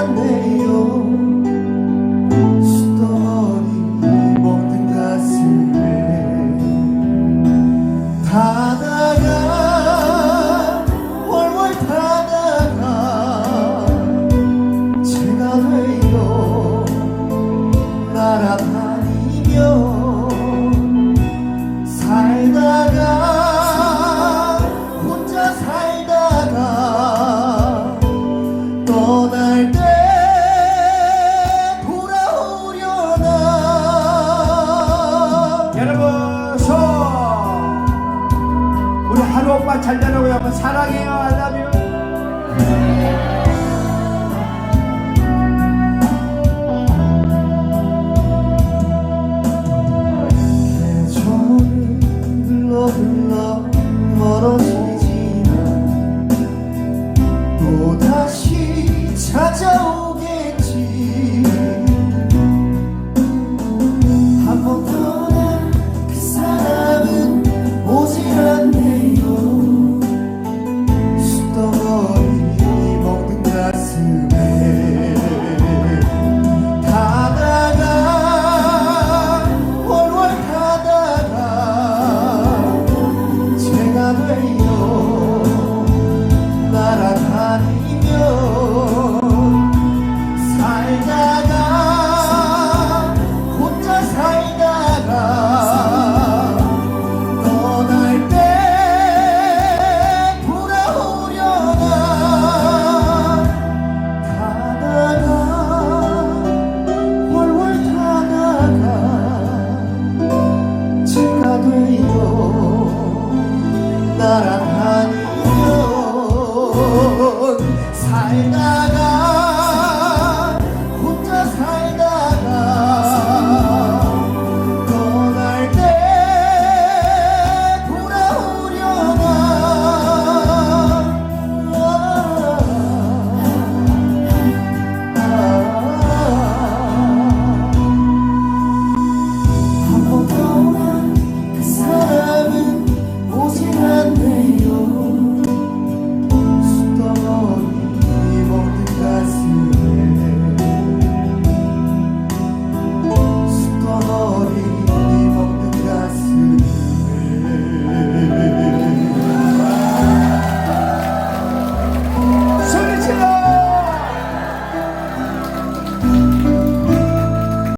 andei 정말 잘 되라고요. 한번 사랑해요. 알라뷰. 멀어지지만 또다시 찾아오 사랑하면 살다가